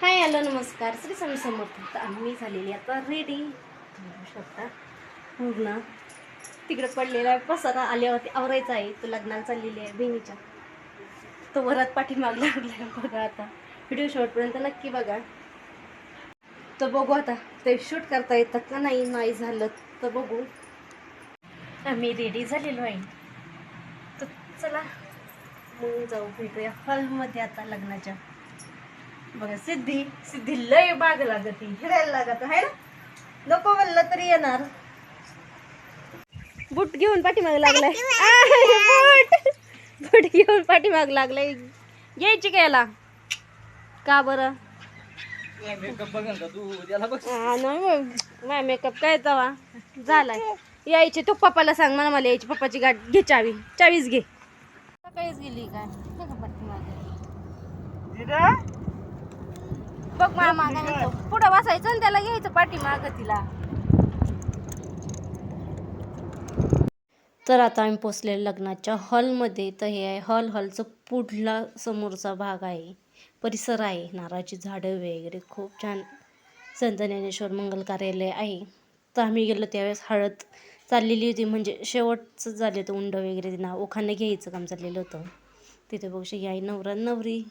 Hi hello नमस्कार. श्री स्वामी समर्थ. आम्ही झालेली आता रेडी बघू शकता पूर्ण तिकडे पडलेला आहे पसारा आल्यावरती आवरायचा आहे. तो लग्नाला चाललेली आहे बहिणीच्या. तो वरात पाठीमाग लागला बघा आता. व्हिडिओ शॉर्टपर्यंत नक्की बघा. तर बघू आता ते शूट करता येतात का नाही नाही झालं तर बघू. आम्ही रेडी झालेलो आहे. तर चला मग जाऊ भेटूया हॉलमध्ये आता लग्नाच्या. बघा सिद्धी सिद्धी लय बाग लागत हिरायला लागत आहे ना? नको म्हणलं तरी येणार. बूट घेऊन पाठीमाग लागलाय. बूट! बूट घेऊन पाठीमाग लागलाय. यायची का याला? का बरं? मेकअप बघ ना तू? त्याला बघ. हा, नाही मग माझा मेकअप काय तवा? झालाय. यायची तू पप्पाला सांग मला मला यायची पप्पाची गाठ घे चावी. चावीच घे. सकाळीच गेली काय? का पाठीमागे बघ मामा काय? म्हणतो पुढं बसायचं आणि त्याला घ्यायचं पाठीमाग तिला. तर आता आम्ही पोचलेलो लग्नाच्या हॉलमध्ये. तर हे आहे हॉल हॉलचं पुढला समोरचा भाग आहे. परिसर आहे. नारळाची झाडं वगैरे खूप छान संत ज्ञानेश्वर मंगल कार्यालय आहे. तर आम्ही गेलो त्यावेळेस हळद चाललेली होती. म्हणजे शेवटचं झालं होतं उंड वगैरे नाव ओखाने घ्यायचं काम चाललेलं होतं. तिथे बघू शकता आई नवरा नवरी.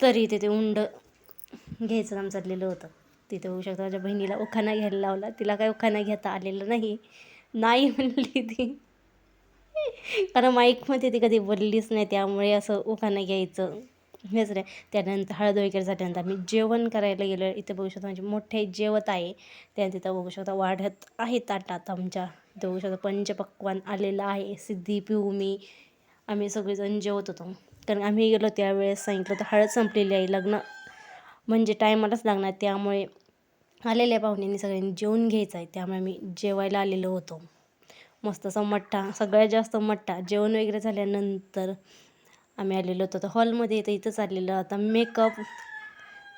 तरी तिथे उंड घ्यायचं काम चाललेलं होतं. तिथे बघू शकता. माझ्या बहिणीला उखाणा घ्यायला लावला. तिला काय उखाणा घेता आलेलं नाही. नाही म्हणली ती. कारण माईकमध्ये ती कधी बोललीच नाही. त्यामुळे असं उखाणा घ्यायचं. हेच रे. त्यानंतर हळद वगैरे झाल्यानंतर आम्ही जेवण करायला गेलो. इथे बघू शकता म्हणजे मोठे जेवत आहे. त्या तिथं बघू शकता वाढत आहे ताटात आमच्या. इथे बघू शकता पंचपक्वान आलेलं आहे. सिद्धी पिऊ मी. आम्ही सगळेजण जेवत होतो. कारण आम्ही गेलो त्यावेळेस सांगितलं तर हळद संपलेली आहे. लग्न म्हणजे टायमालाच लागणार. त्यामुळे आलेल्या पाहुण्यांनी सगळ्यांनी जेवून घ्यायचं आहे त्यामुळे आम्ही जेवायला आलेलो होतो. मस्त असा मठ्ठा सगळ्यात जास्त मठ्ठा. जेवण वगैरे झाल्यानंतर आम्ही आलेलो होतो. तर हॉलमध्ये इथं इथंच आलेलं. आता मेकअप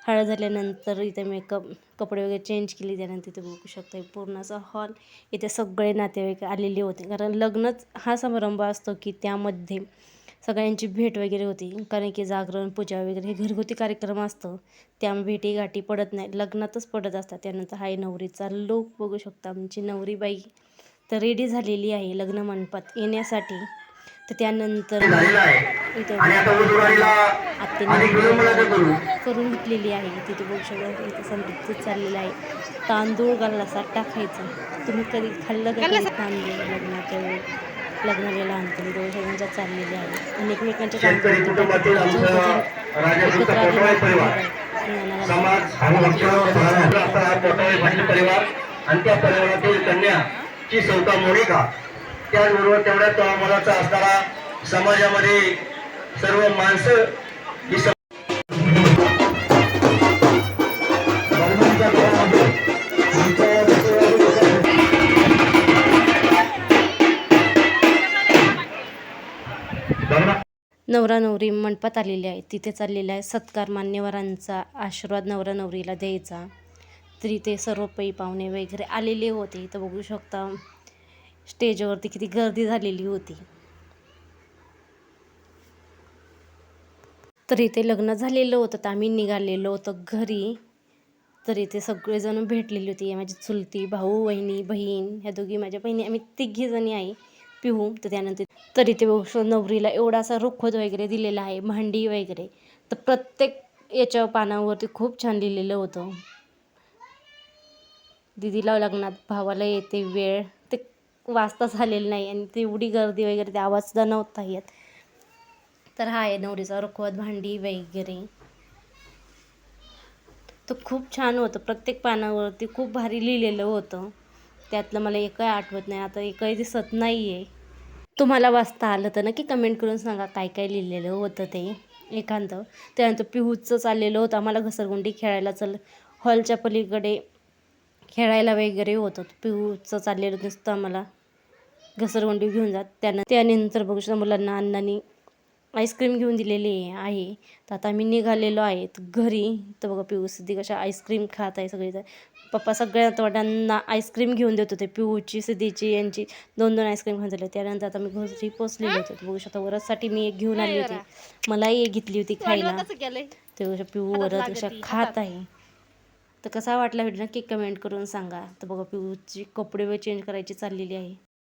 हळद झाल्यानंतर इथे मेकअप कपडे वगैरे चेंज केले. त्यानंतर इथे बघू शकता पूर्ण असा हॉल इथे सगळे नातेवाईक आलेले होते. कारण लग्नच हा समारंभ असतो की त्यामध्ये सगळ्यांची भेट वगैरे होती. कारण की जागरण पूजा वगैरे हे घरगुती कार्यक्रम असतं. त्यामुळे भेटी गाठी पडत नाही. लग्नातच पडत असतात. त्यानंतर हाय नवरीचा लूक बघू शकता. आमची नवरीबाई तर रेडी झालेली आहे लग्न मंडपात येण्यासाठी. तर त्यानंतर इथे करून घेतलेली आहे. तिथे बघू शकता इथे समृद्ध चाललेलं आहे. तांदूळ गल्लासा टाकायचं. तुम्ही कधी खाल्लं का तांदूळ लग्नाच्या वेळी? लग्नाला लहानपणी दोन सगळ्यांच्या चाललेले आहे. आणि एकमेकांच्या परिवार. समाज आणि त्या परिवारातील कन्या ची सौता मोनिका त्याचबरोबर तेवढ्या तळामोलाचा असणारा समाजामध्ये सर्व माणसं नवरा नवरी मंडपात आलेले आहे. तिथे चाललेला आहे. सत्कार मान्यवरांचा आशीर्वाद नवरा नवरीला द्यायचा. तरी ते सर्व पै पाहुणे वगैरे आलेले होते. तर बघू शकता स्टेजवरती किती गर्दी झालेली होती. तर इथे लग्न झालेलं होतं. तर आम्ही निघालेलो होतो घरी. तर इथे सगळेजण भेटलेली होती. माझी चुलती भाऊ वहिनी बहीण ह्या दोघी माझ्या बहिणी. आम्ही तिघीजणी आहे पिहू तर त्यानंतर तर इथे बघू नवरीला एवढा असा रुखवत वगैरे दिलेला आहे भांडी वगैरे. तर प्रत्येक याच्या पानावरती खूप छान लिहिलेलं होतं. दिदीला लग्नात भावाला येते वेळ. ते वाचता झालेलं नाही आणि तेवढी गर्दी वगैरे ते आवाजसुद्धा नव्हता येत. तर हा आहे नवरीचा रुखवत भांडी वगैरे. तो खूप छान होतं. प्रत्येक पानावरती खूप भारी लिहिलेलं होतं. त्यातलं मला एकही आठवत नाही. आता एकही दिसत नाही आहे तुम्हाला वाचता आलं तर नक्की कमेंट करून सांगा काय काय लिहिलेलं होतं ते एकांत त्यानंतर पिहूचं चाललेलं होतं. आम्हाला घसरगुंडी खेळायला चल हॉलच्या पलीकडे खेळायला वगैरे होतं पिहूचं चाललेलं नुसतं आम्हाला घसरगुंडी घेऊन जात. त्यानं त्यानंतर बघू शकता मुलांना अण्णांनी आईस्क्रीम घेऊन दिलेली आहे. तर आता आम्ही निघालेलो आहे. घरी तर बघा पिऊ सिद्धी कशा आईस्क्रीम खात आहे सगळी पप्पा सगळ्या तोड्यांना आईस्क्रीम घेऊन देत होते. पिऊची सिद्धीची यांची. दोन दोन आईस्क्रीम खाऊन झाले त्यानंतर आता मी घरी पोचलेले होते. बघू शकता वरसाठी मी एक घेऊन आली होती. मलाही एक घेतली होती खायला. ते पिऊ वरच अशा खात आहे. तर कसा वाटला व्हिडिओ नक्की कमेंट करून सांगा. तर बघा पिऊची कपडे व चेंज करायची चाललेली आहे.